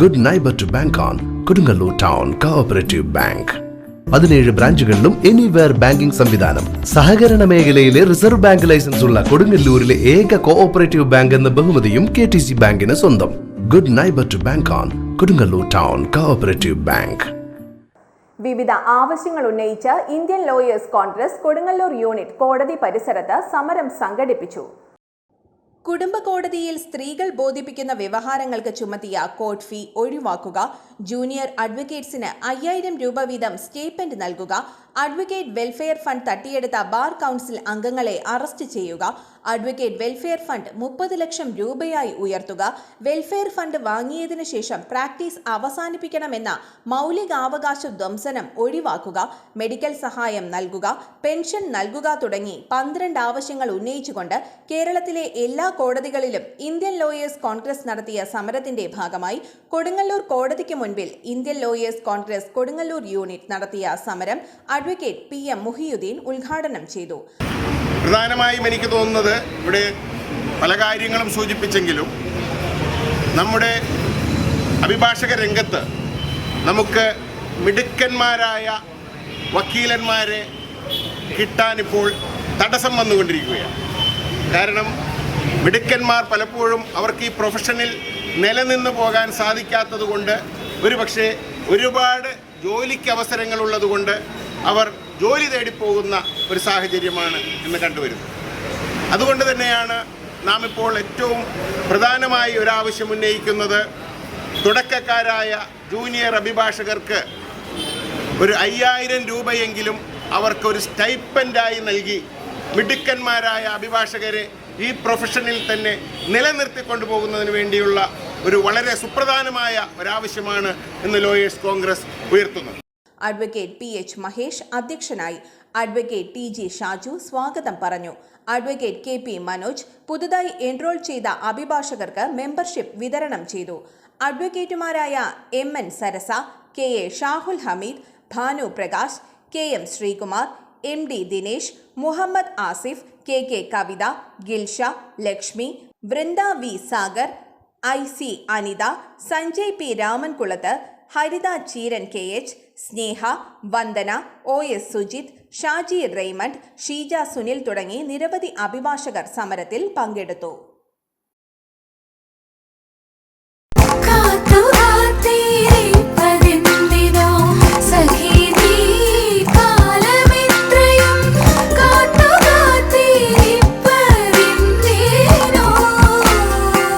Good neighbour to bank on Kodungallur town cooperative bank പതിനേഴ് ബ്രാഞ്ചുകളിലും anywhere banking സംവിധാനം. സഹകരണ മേഖലയിലെ റിസർവ് ബാങ്ക് ലൈസൻസ് ഉള്ള കൊടുങ്ങല്ലൂരിലെ ഏക കോഓപ്പറേറ്റീവ് ബാങ്ക് എന്ന ബഹുമതിയും കെ ടി സി ബാങ്കിന് സ്വന്തം. Good neighbour to bank on Kodungallur town cooperative bank വിവിധ ആവശ്യങ്ങൾ ഉന്നയിച്ച് Indian lawyers Congress Kodungallur unit കോടതി പരിസരത്ത് സമരം സംഘടിപ്പിച്ചു. കുടുംബ കോടതിയിൽ സ്ത്രീകൾ ബോധിപ്പിക്കുന്ന വ്യവഹാരങ്ങൾക്ക് ചുമത്തിയ കോർട്ട് ഫീ ഒഴിവാക്കുക. ജൂനിയർ അഡ്വക്കേറ്റ്സിന് അയ്യായിരം രൂപ വീതം സ്റ്റേപ്പൻഡ് നൽകുക. അഡ്വക്കേറ്റ് വെൽഫെയർ ഫണ്ട് തട്ടിയെടുത്ത ബാർ കൗൺസിൽ അംഗങ്ങളെ അറസ്റ്റ് ചെയ്യുക. അഡ്വക്കേറ്റ് വെൽഫെയർ ഫണ്ട് മുപ്പത് ലക്ഷം രൂപയായി ഉയർത്തുക. വെൽഫെയർ ഫണ്ട് വാങ്ങിയതിനു ശേഷം പ്രാക്ടീസ് അവസാനിപ്പിക്കണമെന്ന മൗലികാവകാശ ധ്വംസനം ഒഴിവാക്കുക. മെഡിക്കൽ സഹായം നൽകുക. പെൻഷൻ നൽകുക തുടങ്ങി പന്ത്രണ്ട് ആവശ്യങ്ങൾ ഉന്നയിച്ചുകൊണ്ട് കേരളത്തിലെ എല്ലാ കോടതികളിലും ഇന്ത്യൻ ലോയേഴ്സ് കോൺഗ്രസ് നടത്തിയ സമരത്തിന്റെ ഭാഗമായി കൊടുങ്ങല്ലൂർ കോടതിക്ക് മുൻപിൽ Indian lawyers Congress Kodungallur unit നടത്തിയ സമരം അഡ്വക്കേറ്റ് പി എം മുഹിയുദ്ദീൻ ഉദ്ഘാടനം ചെയ്തു. പ്രധാനമായും എനിക്ക് തോന്നുന്നത് ഇവിടെ പല കാര്യങ്ങളും സൂചിപ്പിച്ചെങ്കിലും നമ്മുടെ അഭിഭാഷക രംഗത്ത് നമുക്ക് മിടുക്കന്മാരായ വക്കീലന്മാരെ കിട്ടാനിപ്പോൾ തടസ്സം വന്നുകൊണ്ടിരിക്കുകയാണ്. കാരണം മിടുക്കന്മാർ പലപ്പോഴും അവർക്ക് ഈ പ്രൊഫഷനിൽ നിലനിന്ന് പോകാൻ സാധിക്കാത്തത് കൊണ്ട് ഒരുപക്ഷെ ഒരുപാട് ജോലിക്ക് അവസരങ്ങളുള്ളതുകൊണ്ട് അവർ ജോലി തേടിപ്പോകുന്ന ഒരു സാഹചര്യമാണ് ഇന്ന് കണ്ടുവരുന്നത്. അതുകൊണ്ട് തന്നെയാണ് നാം ഇപ്പോൾ ഏറ്റവും പ്രധാനമായി ഒരാവശ്യം ഉന്നയിക്കുന്നത് തുടക്കക്കാരായ ജൂനിയർ അഭിഭാഷകർക്ക് ഒരു അയ്യായിരം രൂപയെങ്കിലും അവർക്കൊരു സ്റ്റൈപ്പന്റായി നൽകി മിടുക്കന്മാരായ അഭിഭാഷകരെ ഈ പ്രൊഫഷനിൽ തന്നെ നിലനിർത്തിക്കൊണ്ടു പോകുന്നതിന് വേണ്ടിയുള്ള ഒരു വളരെ സുപ്രധാനമായ ഒരാവശ്യമാണ് ഇന്ന് ലോയേഴ്സ് കോൺഗ്രസ് ഉയർത്തുന്നത്. അഡ്വക്കേറ്റ് പി എച്ച് മഹേഷ് അധ്യക്ഷനായി അഡ്വക്കേറ്റ് ടി ജി ഷാജു സ്വാഗതം പറഞ്ഞു. അഡ്വക്കേറ്റ് കെ പി മനോജ് പുതുതായി എൻറോൾ ചെയ്ത അഭിഭാഷകർക്ക് മെമ്പർഷിപ്പ് വിതരണം ചെയ്തു. അഡ്വക്കേറ്റുമാരായ M N Sarasa K A Shahul Hameed Bhanu Prakash K M Sreekumar M D Dinesh Muhammad Asif K K Kavitha Gilsha Lakshmi Vrinda V Sagar I C Anitha Sanjay P Ramankulath Haritha Cheeran K H Sneha Vandana O S Sujith Shaji Raymond Sheeja Sunil തുടങ്ങി നിരവധി അഭിഭാഷകർ സമരത്തിൽ പങ്കെടുത്തു.